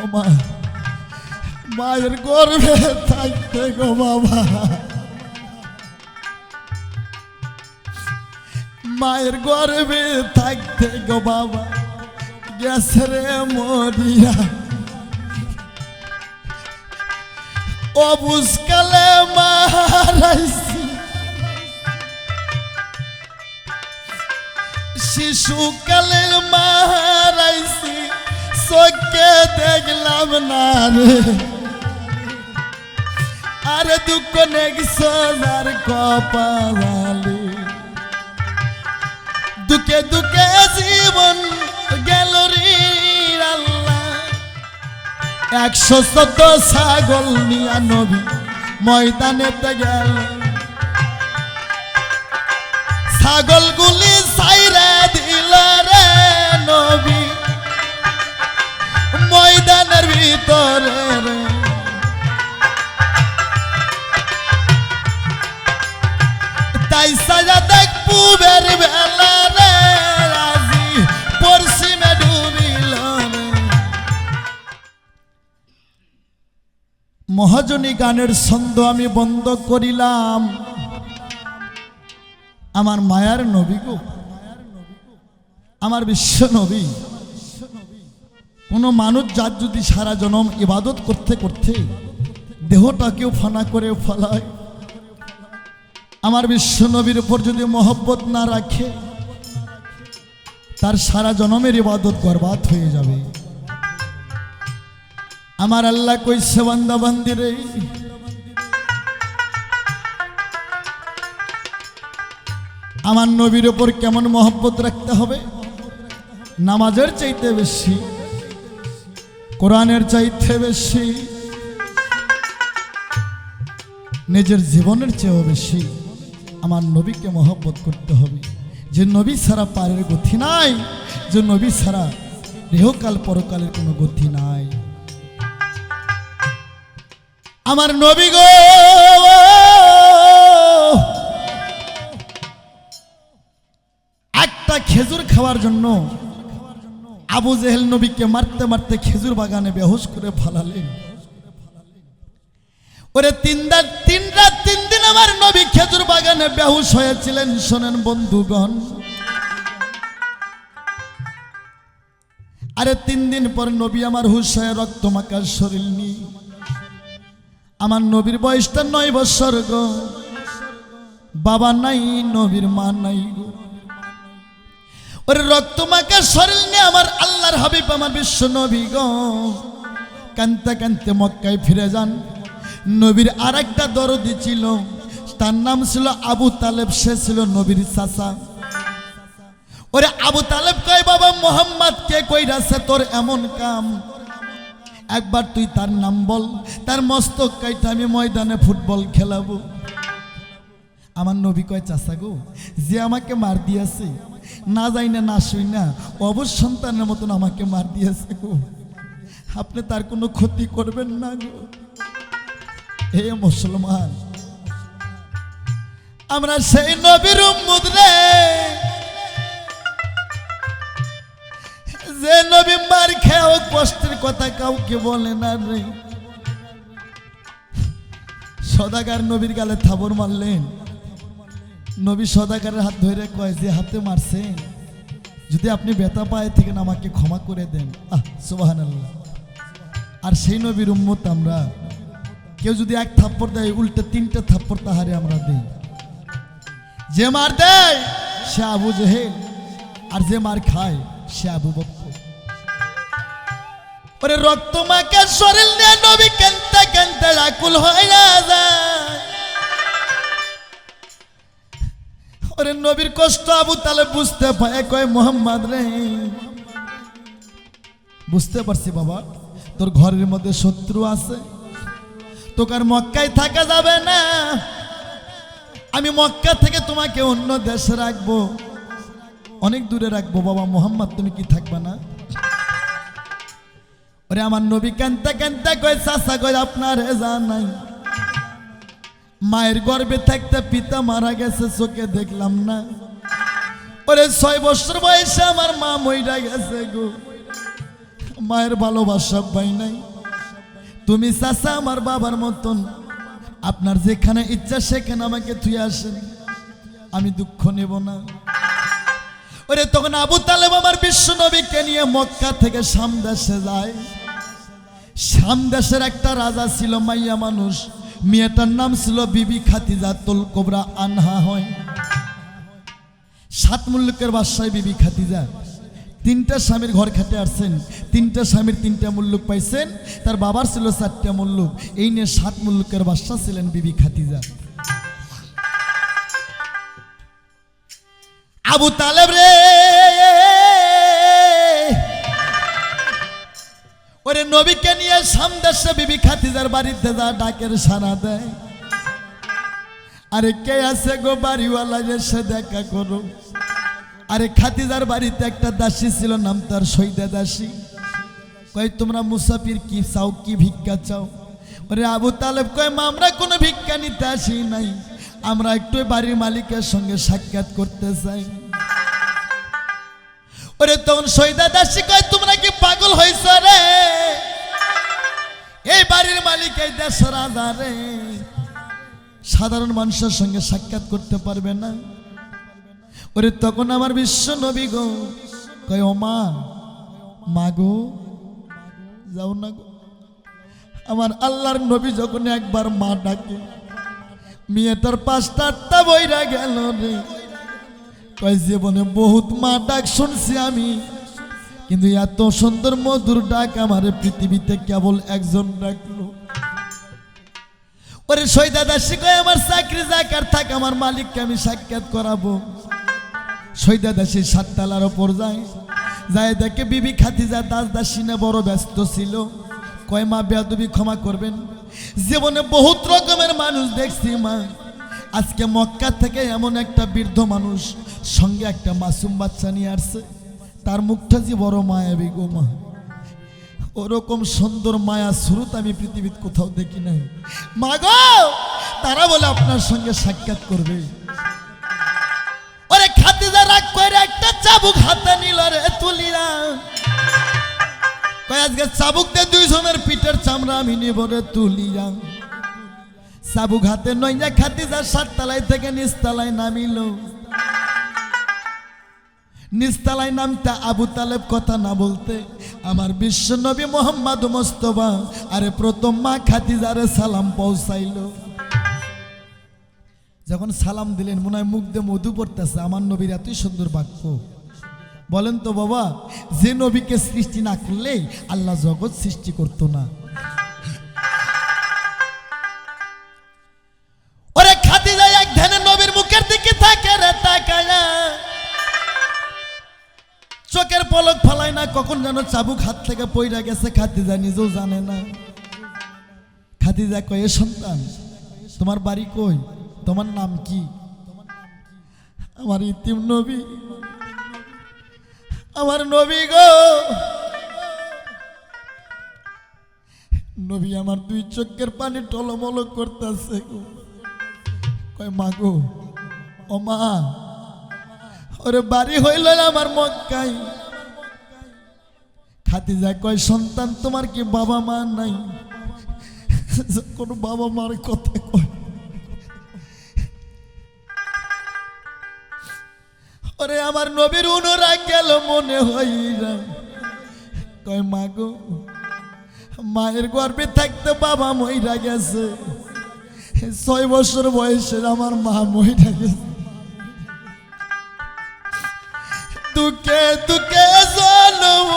ও মায়ের গর্ভে থাকতে গো বাবা। মায়ের গর্ভে থাকতে গো বাবা, গেছে রে মরিয়া। অবুজকালে মারাইছি। শিশুকালে মারাইছি। চোখে দেখলাম না রে আরে দুঃখ নেই সোনার কপালে দুঃখে দুঃখে জীবন গেল একশো শত ছাগল নিয়া নবী ময়দানেতে গেল। ছাগলগুলি সাইরে দিল রে নবী। ময়দানের ভিতরে তাই সাজা দেখ পুবের বেলা রে, রাজি পশ্চিমে ডুবিল মহাজনী গানের ছন্দ আমি বন্ধ করিলাম। আমার মায়ার নবী গো, আমার বিশ্ব নবী। কোনো মানুষ যার যদি সারা জনম ইবাদত করতে করতে দেহটাকেও ফানা করে ফলায়, আমার বিশ্ব নবীর উপর যদি মহব্বত না রাখে, তার সারা জনমের ইবাদত বরবাদ হয়ে যাবে। আমার আল্লাহ কইছে, বান্দা বান্দিরে, আমার নবীর ওপর কেমন মহব্বত রাখতে হবে? নামাজের চাইতে বেশি কোরআনের চাইতে বেশি, নিজের জীবনের চেয়েও বেশি আমার নবীকে মহব্বত করতে হবে। যে নবী ছাড়া পারের গতি নাই, যে নবী ছাড়া দেহকাল পরকালের কোনো গতি নাই। আমার নবী গো! একটা খেজুর খাওয়ার জন্য আবু জেহেল নবীকে মারতে মারতে খেজুর বাগানে বেহুশ করে ফালালেন। ওরে তিন রাত তিন রাত, তিন দিন আমার নবী খেজুর বাগানে বেহুশ হয়েছিলেন, শোনেন বন্ধুগণ। আরে তিন দিন পর নবী আমার হুশ হয়ে রক্ত মাকার শরীর নিয়ে আমার নবীর বয়সটা নয় বছর গো। বাবা নাই, নবীর মা নাই গো। ওরে রক্ত মাকা শরীর নিয়ে আমার আল্লাহর হাবিব, আমার বিশ্ব নবী গো। কানতে কানতে মক্কায় ফিরে যান। নবীর আর একটা দরদি ছিল, তার নাম ছিল আবু তালেব, সে ছিল নবীর চাচা। ওরে আবু তালেব কয়, বাবা মোহাম্মদ, কে কইরাছে তোর এমন কাম? একবার তুই তার নাম বল, তার মস্তক কাইটা আমি ময়দানে ফুটবল খেলাবো। আমার নবী কয় চাষা গো, যে আমাকে মার দিয়েছে, না যাই না না শুই না অবশ সন্তানের মতন আমাকে মার দিয়েছে গো। আপনি তার কোনো ক্ষতি করবেন না গো। হে মুসলমান, আমরা সেই নবীর উম্মুদ রে। যে নবী মার খেয়েও কষ্টের কথা কাউকে বলে না রে। সদাগার নবীর গালে থাবর মারলেন। নবী সদাগারের হাত ধরে কয় যে হাতে মারছেন যদি আপনি বেতা পায়ে থেকে আমাকে ক্ষমা করে দেন। আহ সুবাহান আর সেই নবীর উম্মত আমরা। কেউ যদি এক থাপ্পড় দেয়, উল্টে তিনটে থাপ্পড় তাহারে আমরা দেই। যে মার দেয়, সে আবু জেহেল। আর যে মার খায়, সে আবু বক্ত ওরে রক্ত মাকে শরীর নিয়ে নবী কানতে কানতে আকুল হয়ে যায়। ওরে নবীর কষ্ট আবু তালে বুঝতে পারে কয়, মোহাম্মদ রে। বুঝতে পারছি বাবা, তোর ঘরের মধ্যে শত্রু আছে তোকে মক্কায় থাকা যাবে না। আমি মক্কা থেকে তোমাকে অন্য দেশে রাখব, অনেক দূরে রাখব। বাবা, মোহাম্মদ, তুমি কি থাকবে না? ওরে আমার নবী কান্তা কান্তা কয় চাষা কয়, আপনার হেজা নাই। মায়ের গর্ভে থাকতে পিতা মারা গেছে, চোখে দেখলাম না। ওরে ছয় বছর বয়সে আমার মা মইরা গেছে গো। মায়ের ভালোবাসা পাই নাই। তুমি চাচা আমার বাবার মতন, আপনার যেখানে ইচ্ছা সেখানে আমাকে তুই আসেন। আমি দুঃখ নেব না। ওরে তখন আবু তালেব আমার বিশ্ব নবীকে নিয়ে মক্কা থেকে সামদেশে যায়। সামদেশের একটা রাজা ছিল মাইয়া মানুষ। মেয়েটার নাম ছিল বিবি খাতিজা তুল কোবরা আনহা হয়। সাত মুল্লুকের বাসায় বিবি খাতিজা তিনটা স্বামীর ঘর খেতে আসছেন, তিনটা স্বামীর তিনটা মুল্লুক পাইছেন, তার বাবার ছিল চারটা মুল্লুক। এই নিয়ে সাত মুল্লুকের বাসা ছিলেন বিবি খাতিজা আবু তালেব রে! ওরে নবীকে নিয়ে সামদেশে বিবি খাতিজার বাড়িতে যা ডাকের সারা দেয়। আরে কে আছে গো বাড়িওয়ালা এসে দেখা করো আরে খাতিজার বাড়িতে একটা দাসী ছিল, নাম তার সৈদা দাসী। কয়, তোমরা মুসাফির কি চাও, কি ভিক্ষা চাও? ওরে আবু তালেব কয়, মা, আমরা কোনো ভিক্ষা নিতে আসি নাই। আমরা একটু বাড়ির মালিকের সঙ্গে সাক্ষাৎ করতে চাই। ওরে তখন সৈদা দাসী কয়, তোমরা কি পাগল হয়েছ রে? এই বাড়ির মালিক এই দেশ রাজা রে। সাধারণ মানুষের সঙ্গে সাক্ষাৎ করতে পারবে না। ওরে তখন আমার বিশ্ব নবী গো। কয় ও মা গো যাও না গো। আমার আল্লাহর নবী যখন একবার মা ডাকে মেয়েটার পাঁচটা আটটা বইরা গেল রে। কয় জীবনে বহুত মা ডাক শুনছি আমি। কিন্তু এত সুন্দর মধুর ডাক আমার পৃথিবীতে কেবল একজন ডাকলো। ওরে সৈদা দাসী কয়, আমার চাকরি জাকার থাক, আমার মালিককে আমি সাক্ষাৎ করাবো। সৈদা দাসী সাততালার ওপর যায়। যায় দেখে বিবি খাতিজা দাস দাসিনে বড় ব্যস্ত ছিল। কয়, মা, বেয়াদবি ক্ষমা করবেন। জীবনে বহুত রকমের মানুষ দেখছি, মা। আজকে মক্কা থেকে এমন একটা বৃদ্ধ মানুষ, সঙ্গে একটা মাসুম বাচ্চা নিয়ে আসছে। তার মুখটা যে বড় মায়াবী গো মা। ওরকম সুন্দর মায়া স্রোত আমি পৃথিবীর কোথাও দেখি নাই। মা গো, তারা বলে আপনার সঙ্গে সাক্ষাৎ করবে। ওরে খাতিজা রাগ করে একটা চাবুক হাতে নিল রে তুলিরা কয়, আজকে চাবুক দিয়ে দুইজনের পিঠের চামড়া আমি নিব রে তুলিয়া। চাবুক হাতে নইয়া খাতিজা সাততলায় থেকে নিচতলায় নামিল। নিস্তালায় নামটা আবু তালেব কথা না বলতে আমার বিশ্ব নবী মোহাম্মদ মোস্তফা, আরে প্রথম মা খাতিজারে সালাম পৌঁছাইল। যখন সালাম দিলেন, মনে হয় মুখ দিয়ে মধু পড়তেছে, আমার নবীর এতই সুন্দর বাক্য। বলেন তো বাবা, যে নবীকে সৃষ্টি না করলেই আল্লাহ জগৎ সৃষ্টি করতো না। কখন যেন চাবুক হাত থেকে পইরা গেছে, খাদিজা নিজেও জানে না। খাদিজা কয়ে, সন্তান, তোমার বাড়ি কই? তোমার নাম কি? আমার ইতিম নবী। আমার নবী গো। নবী আমার দুই চোখের পানি টলমল করতেছে গো। কয়, মা গো, ও মা, ওরে বাড়ি হইল আমার মক্কাই যায় কয়, সন্তান, তোমার কি বাবা মা নাই? কোনো বাবা মার কথা কয়। ওরে আমার নবীর অনুরাগ গেল মনে হইরা কয়, মা গো, মায়ের গর্বে থাকতে বাবা মইরা গেছে। ছয় বছর বয়সের আমার মা মইরা গেছে। দুঃখে দুঃখে জনম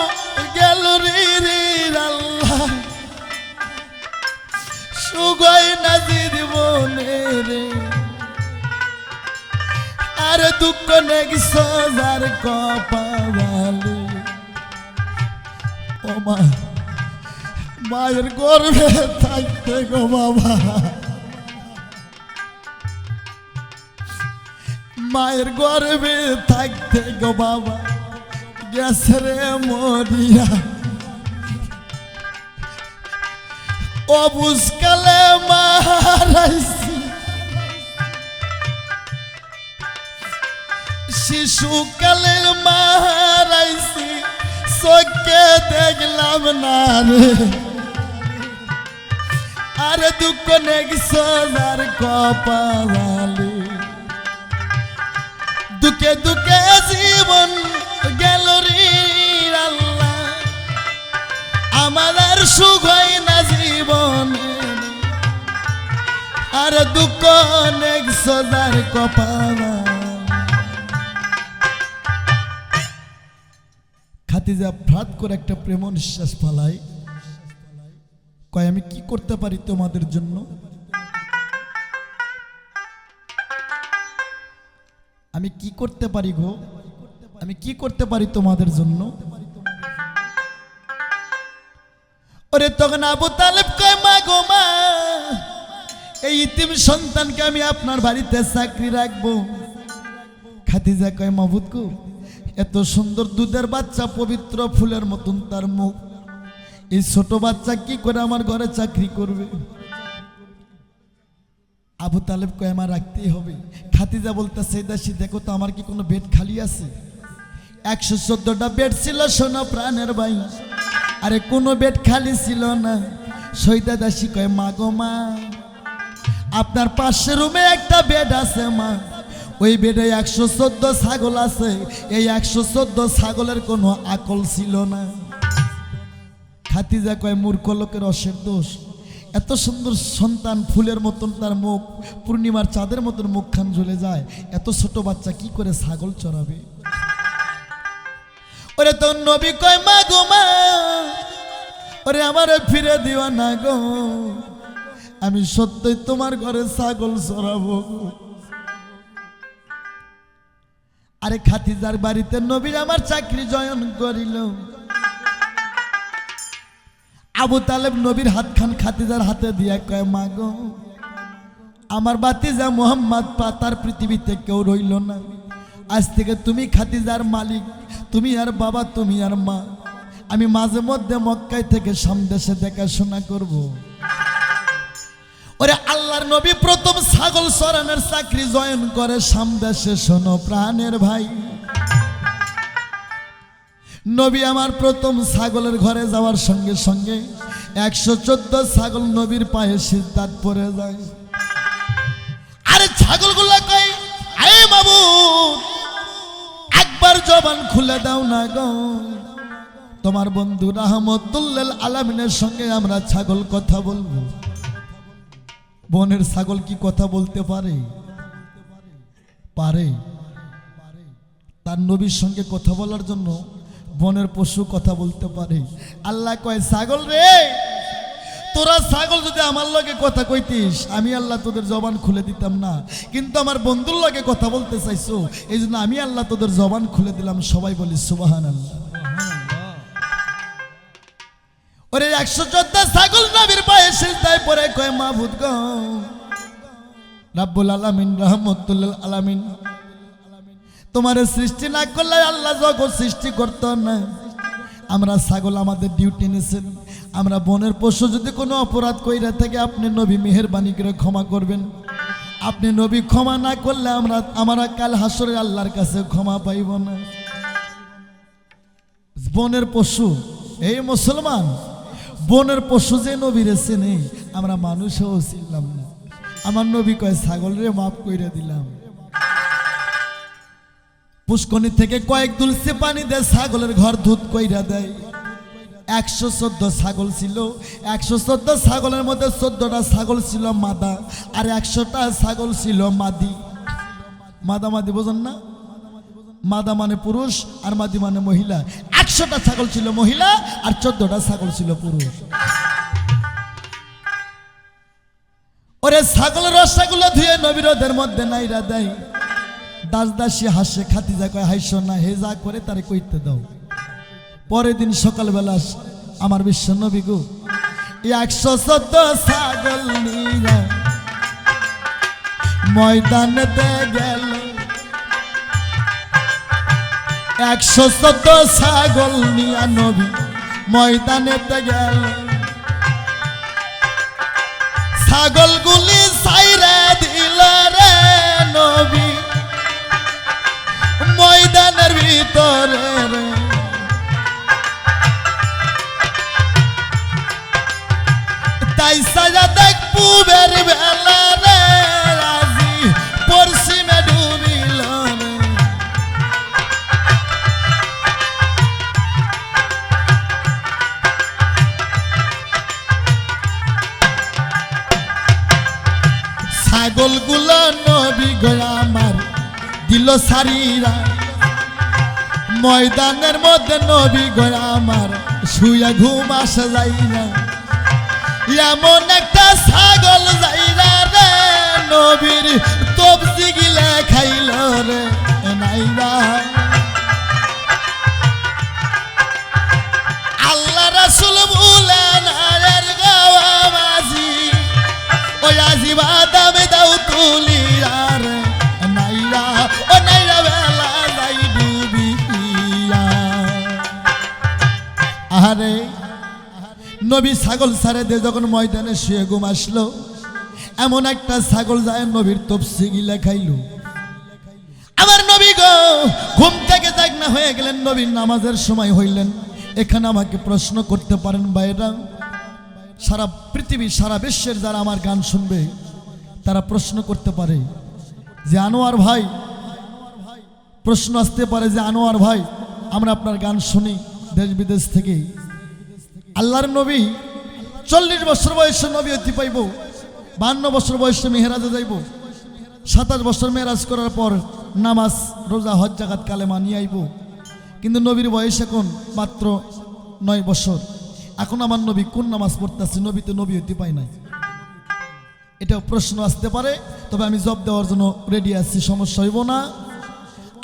গেল রে আর নেই সাজার মায়ের গর্ভে থাকতে গো বাবা। মায়ের গর্ভে থাকতে গো বাবা। গেছে রে মরিয়া। অবুজকালে মারাইছি। শিশুকালে মারাইছি, চোখে দেখলাম না রে। আরে দুঃখ নেগসার কপালে দুঃখে দুঃখে জীবন গেল রে। আমার সুখ হয় না জীবন। আর দুঃখ নেগসার কপালে। খাতিজা ফ্রাত করে একটা প্রেম নিঃশ্বাস ফালাই কয়, আমি কি করতে পারি তোমাদের জন্য? আমি কি করতে পারি গো? আমি কি করতে পারি তোমাদের জন্য? ওরে তখন আবু তালেব কয়, মা গো, মা, এই ইতিম সন্তানকে আমি আপনার বাড়িতে চাকরি রাখব। খাতিজা কয় মাবুদ গো, এত সুন্দর দুধের বাচ্চা, পবিত্র ফুলের মতন তার মুখ। এই ছোট বাচ্চা কি করে আমার ঘরে চাকরি করবে? আবু তালেব কয় আমার রাখতেই হবে। খাতিজা বলতেছে দাসি, দেখো তো, আমার কি কোনো বেড খালি আছে? একশো চোদ্দটা বেড ছিল সোনা প্রাণের ভাই আরে কোনো বেড খালি ছিল না। সৈদা দাসী কয়, মা গো মা, আপনার পাশে রুমে একটা বেড আছে মা। ওই বেডে একশো চোদ্দ ছাগল আছে। এই একশো চোদ্দ ছাগলের কোনো আকল ছিল না। খাতিজা কয়, মূর্খ লোকের অসের দোষ। এত সুন্দর সন্তান ফুলের মতন তার মুখ, পূর্ণিমার চাঁদের মতন মুখখান ঝুলে যায়। এত ছোট বাচ্চা কি করে ছাগল চড়াবে? ওরে তো নবী কয়, মা গো, মা। ওরে আমারে ফিরে দিও না গো। আমি সত্যই তোমার ঘরে ছাগল চড়াবো। আরে খাতিজার বাড়িতে নবীর আমার চাকরি জয়ন করিল। আবু তালেব নবীর হাতখান খাতিজার হাতে দিয়া কয়, মা গো, আমার বাতিজা মোহাম্মদ পাতার পৃথিবীতে কেউ রইল না। আজ থেকে তুমি খাতিজার মালিক, তুমি আর বাবা, তুমি আর মা। আমি মাঝে মধ্যে মক্কায় থেকে সামদেশে দেখাশোনা করব। ওরে আল্লাহর নবী প্রথম ছাগল সরানের চাকরি জয়েন করে সামদেশে শোনো প্রাণের ভাই। নবী আমার প্রথম ছাগলের ঘরে যাওয়ার সঙ্গে সঙ্গে একশো চোদ্দ ছাগল নবীর পায়ে সিদ্ধাত পড়ে যায়। আরে ছাগলগুলো কই আরে বাবু একবার জবান খুলে দাও না গো। তোমার বন্ধু রাহমতুল্লাল আলামিনের সঙ্গে আমরা ছাগল কথা বলব। বনের ছাগল কি কথা বলতে পারে? পারে। তার নবীর সঙ্গে কথা বলার জন্য বনের পশু কথা বলতে পারে। আল্লাহ কয়, ছাগল রে তোরা ছাগল যদি আমার লগে কথা কইতিস, আমি আল্লাহ তোদের জবান খুলে দিতাম না। কিন্তু আমার বন্ধুর লগে কথা বলতে চাইছো এই জন্য আমি আল্লাহ তোদের জবান খুলে দিলাম, সবাই বলি সুবাহান আল্লাহ ওরে একশো চোদ্দ ছাগল নবীর পায়ে সিজদায় পরে কয়, মাহবুদ গো। রাব্বুল আলামিন রহমতুল্লাহ আলামিন। তোমার সৃষ্টি না করলে আল্লাহ জগৎ সৃষ্টি করতো না। আমরা ছাগল আমাদের ডিউটি নিয়েছেন আমরা বনের পশু যদি কোনো অপরাধ কইরা থাকে, আপনি নবী মেহরবানি করে ক্ষমা করবেন। আপনি নবী ক্ষমা না করলে আমরা আমরা কাল হাসরে আল্লাহর কাছে ক্ষমা পাইব না। বনের পশু এই মুসলমান, বনের পশু যে নবী নবীরে চেনে, আমরা মানুষও ছিলাম না। আমার নবী কয়, ছাগল রে মাফ কইরা দিলাম। পুষ্কনি থেকে কয়েক দুলসে পানি দেয়, ছাগলের ঘর দুধ কইরা দেয়। একশো চোদ্দ ছাগল ছিল। একশো চোদ্দ ছাগলের মধ্যে চোদ্দটা ছাগল ছিল মাদা, আর একশোটা ছাগল ছিল মাদি। মাদা মাদি বোঝেন না? মাদা মানে পুরুষ, আর মাদি মানে মহিলা। একশোটা ছাগল ছিল মহিলা, আর চোদ্দটা ছাগল ছিল পুরুষ। ওরে ছাগলের রসাগুলো ধুয়ে নবীরদের মধ্যে নাইরা দেয়। দাস দাসী হাসে খাতিজা কয়, হাইস না, হে যা করে তারে কইতে দাও। পরের দিন সকালবেলা আমার বিশ্ব নবী গো। একশো চোদ্দ ছাগল নিয়ে ময়দানেতে গেল। একশো চোদ্দ ছাগল নিয়া নবী ময়দানেতে গেল। ছাগলগুলি সাইরা দিল রে নবী, ময়দানের ভিতরে রে। তাই সাজা দেখ পুবের বেলা রে রাজি, পশ্চিমে ডুবিল রে। ছাগলগুলো নবী গয়া আমার, দিল সারিরা। ময়দানের মধ্যে নবী গয়া আমার, শুয়ে ঘুম আসা যাই না এমন একটা ছাগল যাইরা রে নবীর তবজি গিলে খাইল রে নাইরা আল্লাহ রাসুল ভুলেন আরের গাওয়া মাঝি ওই আজি বাদামে দাও তুলিয়া রে নাইরা ও নাইরা বেলা যাই ডুবিয়া। আহারে নবী ছাগল ছাড়ে দিয়ে যখন ময়দানে শুয়ে ঘুম আসলো। এমন একটা ছাগল যায় নবীর তপসি গিলা খাইলো আমার নবী গো, ঘুম থেকে জাগ না হয়ে গেলেন নবীর নামাজের সময় হইলেন। এখানে আমাকে প্রশ্ন করতে পারেন বাইরা সারা পৃথিবী, সারা বিশ্বের যারা আমার গান শুনবে, তারা প্রশ্ন করতে পারে যে, আনোয়ার ভাই, প্রশ্ন আসতে পারে যে, আনোয়ার ভাই, আমরা আপনার গান শুনি দেশ বিদেশ থেকে। আল্লাহর নবী চল্লিশ বছর বয়সে নবী অতি পাইব, বান্ন বছর বয়সে মেহেরাজে যাইব, সাতাশ বছর মেরাজ করার পর নামাজ, রোজা, হজ জাগাত কালেমা নিয়ে আইব। কিন্তু নবীর বয়স এখন মাত্র নয় বছর। এখন আমার নবী কোন নামাজ পড়তেছে নবী তো নবী হতে পাই নাই। এটা প্রশ্ন আসতে পারে, তবে আমি জব দেওয়ার জন্য রেডি আছি, সমস্যা হইব না।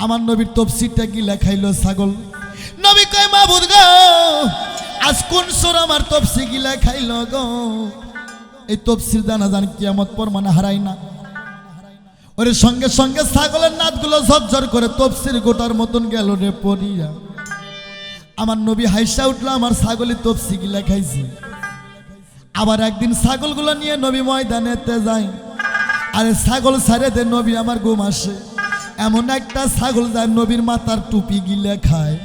আমার নবীর তফসিরটা কি লেখাইলো ছাগল? নবী কয় মাবুদ গো আজ কোন সোর আমার তফসি গিলা লেখাইলো গো? এই তফসির জানা জান কিয়ামত পর মানে হারাই না। ওরে সঙ্গে সঙ্গে ছাগলের নাথগুলো ঝরঝর করে তপসির গোটার মতন গেল রে পড়িয়া আমার নবী হাইসা উঠল, আমার ছাগলের তফসি গিলা খাইছে। আবার একদিন ছাগলগুলো নিয়ে নবী ময়দানেতে যায়। আরে ছাগল ছাড়ে দে নবী, আমার ঘুম আসে। এমন একটা ছাগল যায় নবীর মাথার টুপি গিলে খায়।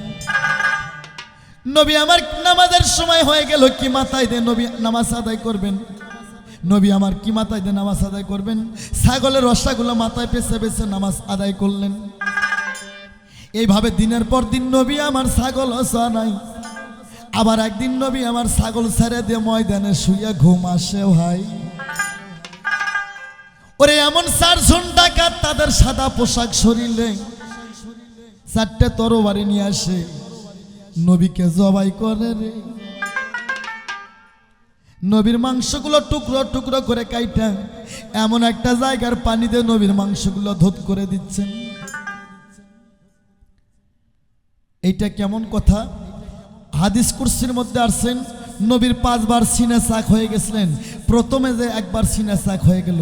নবী আমার নামাজের সময় হয়ে গেল, কি মাথায় দে নবী নামাজ আদায় করবেন? নবী আমার কি মাথায় দে নামাজ আদায় করবেন? ছাগলের রসাগুলো মাথায় পেছে পেছে নামাজ আদায় করলেন। এইভাবে দিনের পর দিন নবী আমার ছাগল নাই। আবার একদিন নবী আমার ছাগল ছেড়ে দিয়ে ময়দানে শুয়ে ঘুম আসে ভাই। ওরে এমন চারজন ডাকাত, তাদের সাদা পোশাক শরীরে, চারটে তরবারি নিয়ে আসে। নবীকে জবাই করে রে। নবীর মাংসগুলো টুকরো টুকরো করে কাইটা, এমন একটা জায়গার পানিতে নবীর মাংসগুলো ধোত করে দিচ্ছেন। এইটা কেমন কথা? হাদিস কুরসির মধ্যে আসছেন, নবীর পাঁচবার সিনে চাক হয়ে গেছিলেন, প্রথমে যে একবার সিনে চাক হয়ে গেল।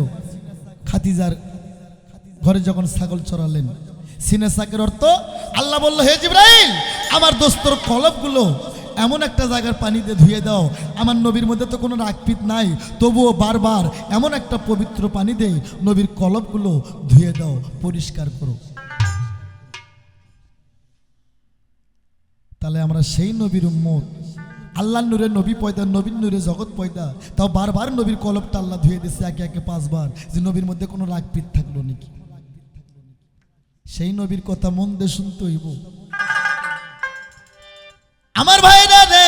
খাতিজার ঘরে যখন ছাগল চড়ালেন, সিনে চাকের অর্থ, আল্লাহ বলল, হে জিব্রাইল আমার দোস্তর কলবগুলো এমন একটা জায়গার পানিতে ধুয়ে দাও। আমার নবীর মধ্যে তো কোনো রাগপিত নাই। তবুও বারবার এমন একটা পবিত্র পানি দেই নবীর কলবগুলো ধুয়ে দাও, পরিষ্কার করো। তাহলে আমরা সেই নবীর উম্মত। আল্লাহ নূরে নবী পয়দা, নবীর নূরে জগৎ পয়দা। তাও বারবার নবীর কলবটা আল্লাহ ধুয়ে দিচ্ছে একে একে পাঁচবার, যে নবীর মধ্যে কোনো রাগ পিত থাকল নাকি? সেই নবীর কথা মন দিয়ে শুনতে হইব। আমার ভাইরা রে,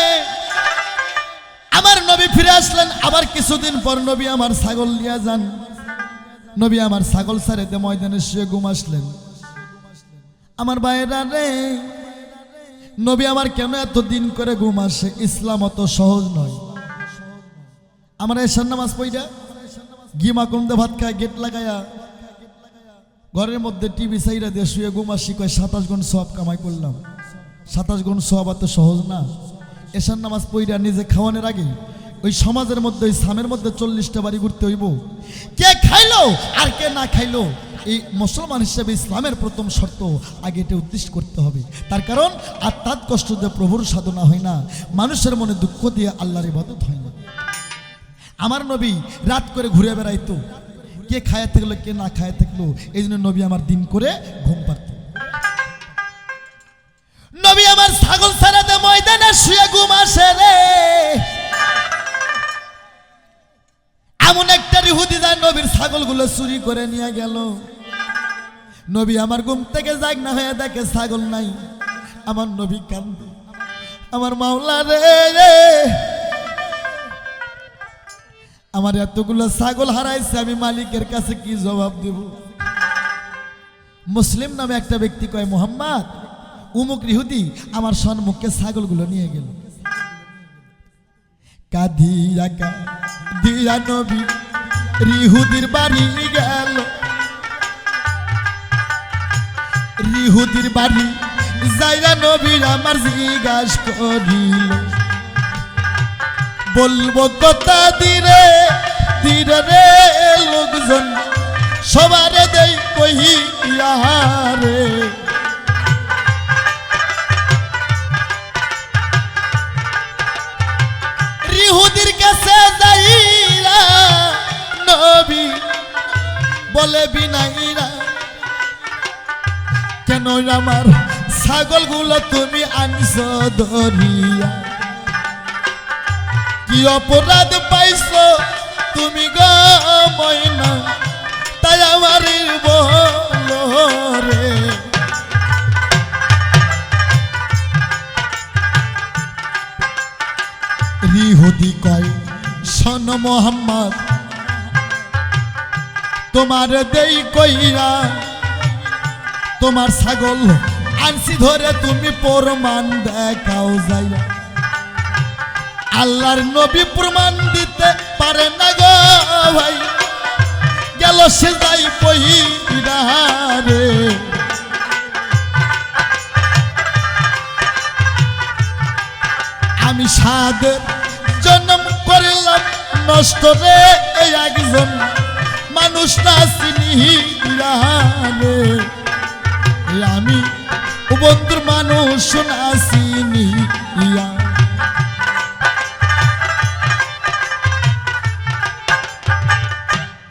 আমার নবী ফিরে আসলেন, আবার কিছুদিন পর নবী আমার ছাগল নিয়ে যান। নবী আমার ছাগল সারেতে ময়দানে শুয়ে ঘুম আসলেন। আমার ভাইরা রে, নবী আমার কেন এত দিন করে ঘুম আসে? ইসলাম অত সহজ নয়। আমরা এসার নামাজ পইরা গিমা কমদে ভাত খায়, গেট লাগায়া ঘরের মধ্যে টিভি সাইরা দিয়ে শুয়ে ঘুম আসি, কয় সাতাশ গুণ সব কামাই করলাম। সাতাশ গুণ সব এত সহজ না। এসার নামাজ পইরা নিজে খাওয়ানোর আগে ওই সমাজের মধ্যে, ওই সামের মধ্যে চল্লিশটা বাড়ি ঘুরতে হইব। কে খাইলো আর কে না খাইলো, এই মুসলমান হিসেবে ইসলামের প্রথম শর্ত আগে এটা উদ্দেশ্য করতে হবে। তার কারণ আত্মাত কষ্ট দিয়ে প্রভুর সাধনা হয় না। মানুষের মনে দুঃখ দিয়ে আল্লাহর ইবাদত হয় না। আমার নবী রাত করে ঘুরে বেড়াইতো। কে খায়া থাকল, কে না খায়া থাকল, এই জন্য নবী আমার দিন করে ঘুম পারত নবী আমার ছাগল ছাড়াতে ময়দানে শুয়ে ঘুম আসে রে। এমন একটা ইহুদি যায়, নবীর ছাগলগুলো চুরি করে নিয়ে গেল। নবী আমার ঘুম থেকে যাক, না হয়ে দেখে ছাগল নাই। আমার নবী কান্দে। আমার মাওলা রে রে। আমার এতগুলো ছাগল হারাইছে, আমি মালিকের কাছে কি জবাব দেব? মুসলিম নামে একটা ব্যক্তি কয়, মোহাম্মদ উমুক রিহুদি আমার সন্মুখে ছাগলগুলো নিয়ে গেল। কাঁদিয়া দিয়া নবী রিহুদির বাড়ি গেল। রিহুদির বাড়ি যাইরা নবী আমার জিজ্ঞাস করিল, বলব কথা দিরে দিরে লোকজন, সবারে দেই কহিয়া রে বলে বিনাইরা কেন আমার ছাগলগুলো তুমি আনছো ধরিয়া কি অপরাধ পাইছো তুমি গো ময়না? তাই আমার রে রিহুদি কয়, শোন মোহাম্মদ তোমার দেই কইরা, তোমার ছাগল আনছি ধরে তুমি প্রমাণ দেখাও যাইয়া। আল্লাহর নবী প্রমাণ দিতে পারে না গো ভাই, গেল সে যাই আমি সাদের জন্ম করলাম, নষ্ট রে একজন। মানুষটা আমি বন্ধুর মানুষ না ইয়া